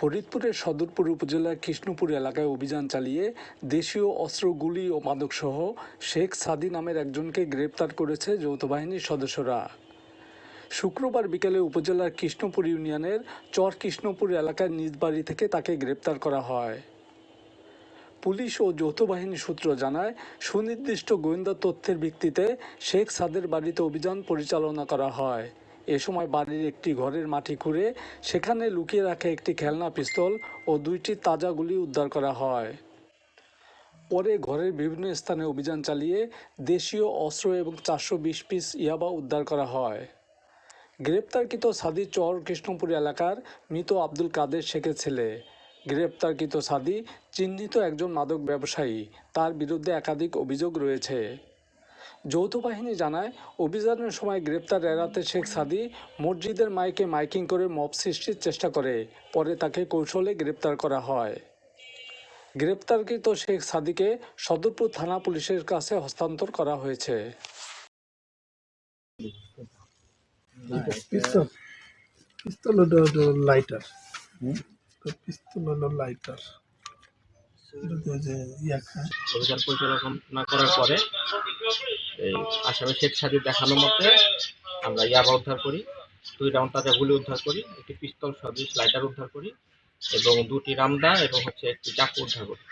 ফরিদপুরের সদরপুর উপজেলার কৃষ্ণপুর এলাকায় অভিযান চালিয়ে দেশীয় অস্ত্র, গুলি ও মাদকসহ শেখ সাদি নামের একজনকে গ্রেপ্তার করেছে যৌথ বাহিনীর সদস্যরা। শুক্রবার বিকেলে উপজেলার কৃষ্ণপুর ইউনিয়নের চর কৃষ্ণপুর এলাকার নিজ বাড়ি থেকে তাকে গ্রেপ্তার করা হয়। পুলিশ ও যৌথ বাহিনী সূত্র জানায়, সুনির্দিষ্ট গোয়েন্দা তথ্যের ভিত্তিতে শেখ সাদের বাড়িতে অভিযান পরিচালনা করা হয়। এ সময় বাড়ির একটি ঘরের মাটি খুঁড়ে সেখানে লুকিয়ে রাখা একটি খেলনা পিস্তল ও দুইটি তাজা গুলি উদ্ধার করা হয়। পরে ঘরের বিভিন্ন স্থানে অভিযান চালিয়ে দেশীয় অস্ত্র এবং চারশো বিশ পিস ইয়াবা উদ্ধার করা হয়। গ্রেপ্তারকৃত সাদি চর কৃষ্ণপুর এলাকার মৃত আব্দুল কাদের শেখের ছেলে। গ্রেপ্তারকৃত সাদি চিহ্নিত একজন মাদক ব্যবসায়ী। তার বিরুদ্ধে একাধিক অভিযোগ রয়েছে। যৌথ বাহিনী জানায় অভিযানের সময় গ্রেপ্তার এড়াতে শেখ সাদি মসজিদের মাইকে মাইকিং করে মব সৃষ্টির চেষ্টা করে পরে তাকে কৌশলে গ্রেপ্তার করা হয়। গ্রেপ্তারকৃত শেখ সাদিকে সদরপুর থানা পুলিশের কাছে হস্তান্তর করা হয়েছে। পিস্তল পিস্তল হলো হলো লাইটার। পিস্তল হলো লাইটার। যে খায় অভিযান পরিচালনা করার পরে এই আসামি শেখ সাদি দেখানো মতে আমরা ইয়াবা উদ্ধার করি, দুই রাউন্ড তাজা গুলি উদ্ধার করি, একটি পিস্তল সদৃশ লাইটার উদ্ধার করি, এবং দুটি রামদা এবং হচ্ছে একটি চাকু উদ্ধার করি।